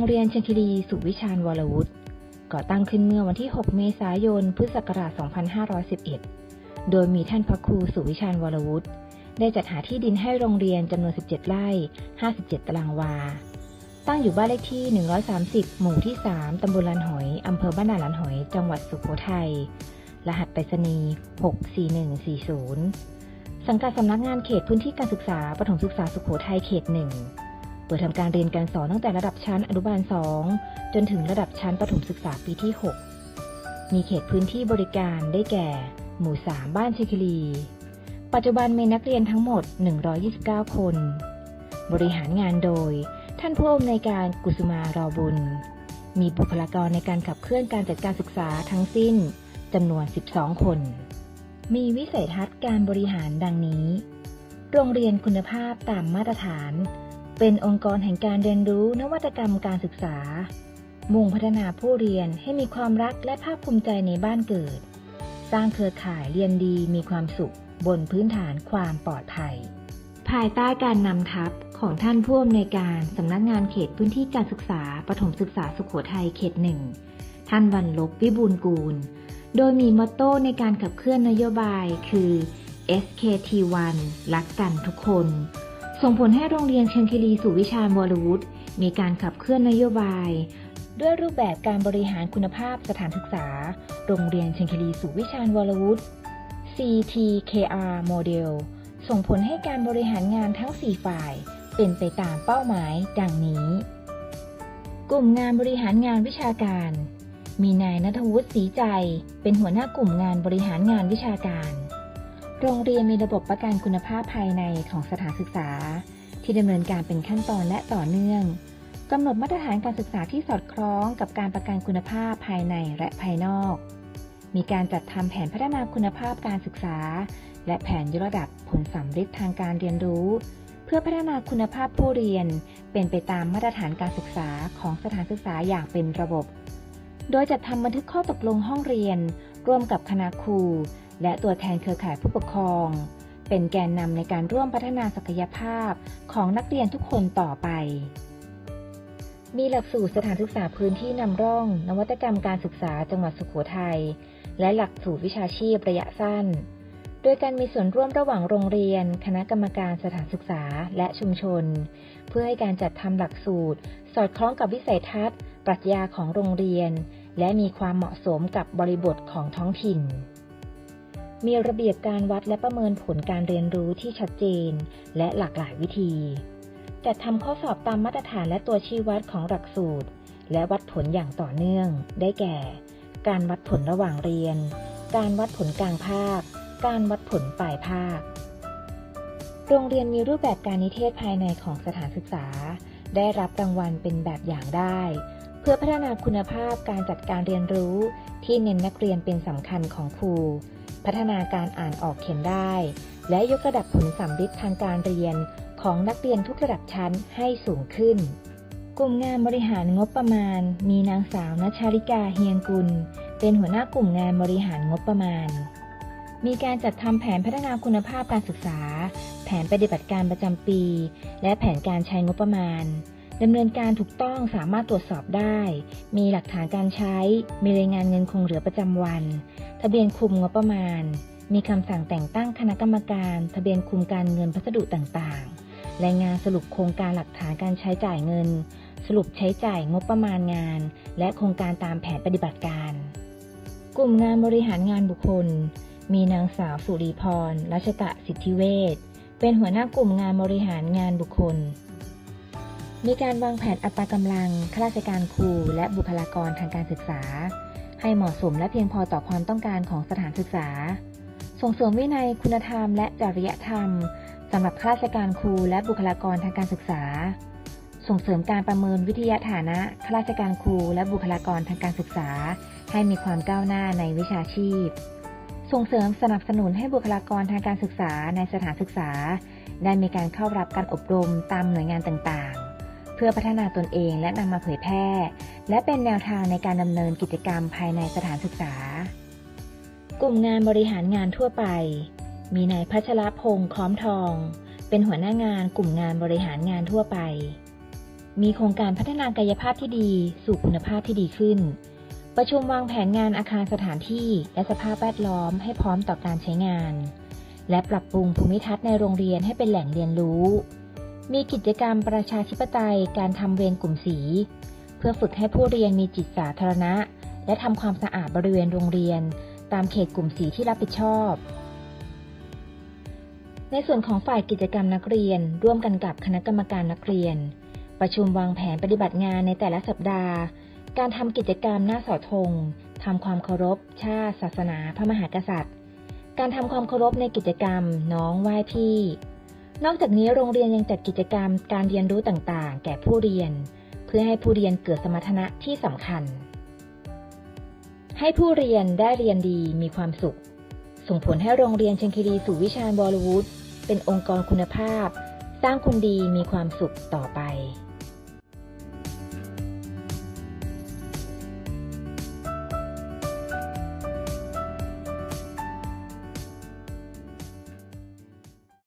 โรงเรียนเชนคิรีสุวิชาญวรวุฒิก่อตั้งขึ้นเมื่อวันที่ 6 เมษายน พุทธศักราช 2511 โดยมีท่านพระครูสุวิชาญวรวุฒิได้จัดหาที่ดินให้โรงเรียนจำนวน 17 ไร่ 57 ตารางวา ตั้งอยู่บ้านเลขที่ 130 หมู่ที่ 3 ตำบลลันหอย อำเภอบ้านนาลันหอย จังหวัดสุโขทัย รหัสไปรษณีย์ 64140 สังกัดสำนักงานเขตพื้นที่การศึกษาประถมศึกษาสุโขทัยเขตหนึ่ง เปิดทำการเรียนการสอนตั้งแต่ระดับชั้นอนุบาล 2 จนถึงระดับชั้นประถมศึกษาปีที่ 6 มีเขตพื้นที่บริการได้แก่ หมู่ 3 บ้านเชคิรี ปัจจุบันมีนักเรียนทั้งหมด 129 คน บริหารงานโดย ท่านผู้อำนวยการกุสุมารอบุญ มีบุคลากรในการขับเคลื่อนการจัดการศึกษาทั้งสิ้นจำนวน 12 คน มีวิสัยทัศน์การบริหารดังนี้ โรงเรียนคุณภาพตามมาตรฐาน เป็นองค์กรแห่งการเรียนรู้นวัตกรรมการศึกษา มุ่งพัฒนาผู้เรียนให้มีความรักและภาคภูมิใจในบ้านเกิด สร้างเครือข่ายเรียนดีมีความสุข บนพื้นฐานความปลอดภัย ภายใต้การนำทัพของท่านผู้อำนวยการสำนักงานเขตพื้นที่การศึกษาประถมศึกษาสุขโขทัยเขตหนึ่งท่านวันลบวิบูลกูล โดยมีมอตโต้ในการขับเคลื่อนนโยบายคือ SKT1 รักกันทุกคน ส่งผลให้โรงเรียนเชิงคิรีสุวิชาญวรวุฒิมีการขับเคลื่อนนโยบาย ด้วยรูปแบบการบริหารคุณภาพสถานศึกษา โรงเรียนเชิงคิรีสุวิชาญวรวุฒิ CTKR Model ส่งผลให้การบริหารงานทั้ง 4 ฝ่าย เป็นไปตามเป้าหมายดังนี้ กลุ่มงานบริหารงานวิชาการ มีนายนัทวุฒิศรีใจ เป็นหัวหน้ากลุ่มงานบริหารงานวิชาการ โรงเรียนมีระบบประกันคุณภาพภายในของสถานศึกษา ที่ดำเนินการเป็นขั้นตอนและต่อเนื่องกำหนดมาตรฐานการศึกษาที่สอดคล้องกับการประกันคุณภาพภายในและภายนอก มีการจัดทำแผนพัฒนาคุณภาพการศึกษา และแผนยกระดับผลสำฤทธิ์ทางการเรียนรู้ เพื่อพัฒนาคุณภาพผู้เรียน เป็นไปตามมาตรฐานการศึกษาของสถานศึกษาอย่างเป็นระบบ โดยจัดทำบันทึกข้อตกลงห้องเรียน ร่วมกับคณะครู และตัวแทนเครือข่ายผู้ปกครอง เป็นแกนนำในการร่วมพัฒนาศักยภาพของนักเรียนทุกคนต่อไป มีหลักสูตรสถานศึกษาพื้นที่นำร่อง นวัตกรรมการศึกษาจังหวัดสุโขทัย และหลักสูตรวิชาชีพระยะสั้น โดยการมีส่วนร่วมระหว่างโรงเรียน คณะกรรมการสถานศึกษาและชุมชน เพื่อให้การจัดทำหลักสูตร สอดคล้องกับวิสัยทัศน์ ปรัชญาของโรงเรียน และมีความเหมาะสมกับบริบทของท้องถิ่น มีระเบียบการวัดและประเมินผลการเรียนรู้ที่ชัดเจน และหลากหลายวิธีจัดทำข้อสอบตามมาตรฐานและตัวชี้วัดของหลักสูตร และวัดผลอย่างต่อเนื่อง ได้แก่ การวัดผลระหว่างเรียน การวัดผลกลางภาค การวัดผลปลายภาค โรงเรียนมีรูปแบบการนิเทศภายในของสถานศึกษา ได้รับรางวัลเป็นแบบอย่างได้ เพื่อพัฒนาคุณภาพการจัดการเรียนรู้ที่เน้นนักเรียนเป็นสำคัญของครู พัฒนาการอ่านออกเขียนได้ และยกระดับผลสัมฤทธิ์ทางการเรียนของนักเรียนทุกระดับชั้นให้สูงขึ้น กลุ่มงานบริหารงบประมาณ มีนางสาวนัชชาริกาเฮียงกุล เป็นหัวหน้ากลุ่มงานบริหารงบประมาณ มีการจัดทำแผนพัฒนาคุณภาพการศึกษา แผนปฏิบัติการประจำปี และแผนการใช้งบประมาณ ดำเนินการถูกต้องสามารถตรวจสอบได้ มีหลักฐานการใช้ มีรายงานเงินคงเหลือประจำวัน ทะเบียนคุมงบประมาณ มีคำสั่งแต่งตั้งคณะกรรมการ ทะเบียนคุมการเงินพัสดุต่างๆ รายงานสรุปโครงการหลักฐานการใช้จ่ายเงิน สรุปใช้จ่ายงบประมาณงาน และโครงการตามแผนปฏิบัติการ กลุ่มงานบริหารงานบุคคล มีนางสาวสุรีพรรัชกะสิทธิเวชเป็นหัวหน้ากลุ่มงานบริหารงานบุคคล มีการวางแผนอัตรากำลังข้าราชการครูและบุคลากรทางการศึกษา ให้เหมาะสมและเพียงพอต่อความต้องการของสถานศึกษา ส่งเสริมวินัยคุณธรรมและจริยธรรมสำหรับข้าราชการครูและบุคลากรทางการศึกษา ส่งเสริมการประเมินวิทยาฐานะข้าราชการครูและบุคลากรทางการศึกษา ให้มีความก้าวหน้าในวิชาชีพ ส่งเสริมสนับสนุนให้บุคลากรทางการศึกษาในสถานศึกษา ได้มีการเข้ารับการอบรมตามหน่วยงานต่างๆ พื่อพัฒนาตนเองและนำมาเผยแพร่ และเป็นแนวทางในการดำเนินกิจกรรมภายในสถานศึกษา กลุ่มงานบริหารงานทั่วไป มีนายพัชรพงษ์คล้อมทอง เป็นหัวหน้างานกลุ่มงานบริหารงานทั่วไป มีโครงการพัฒนากายภาพที่ดีสู่คุณภาพที่ดีขึ้น ประชุมวางแผนงานอาคารสถานที่และสภาพแวดล้อมให้พร้อมต่อการใช้งาน และปรับปรุงภูมิทัศน์ในโรงเรียนให้เป็นแหล่งเรียนรู้ มีกิจกรรมประชาธิปไตยการทำเวรกลุ่มสี เพื่อฝึกให้ผู้เรียนมีจิตสาธารณะ และทำความสะอาดบริเวณโรงเรียน ตามเขตกลุ่มสีที่รับผิดชอบ ในส่วนของฝ่ายกิจกรรมนักเรียน ร่วมกันกับคณะกรรมการนักเรียน ประชุมวางแผนปฏิบัติงานในแต่ละสัปดาห์ การทำกิจกรรมหน้าเสาธงทำความเคารพ ชาติ ศาสนา พระมหากษัตริย์ การทำความเคารพในกิจกรรม น้องไหว้พี่ นอกจากนี้โรงเรียนยังจัดกิจกรรมการเรียนรู้ต่างๆ แก่ผู้เรียน เพื่อให้ผู้เรียนเกิดสมรรถนะที่สำคัญ ให้ผู้เรียนได้เรียนดีมีความสุข ส่งผลให้โรงเรียนเชงคีรีสู่วิชาบอลวูดเป็นองค์กรคุณภาพ สร้างคนดีมีความสุขต่อไป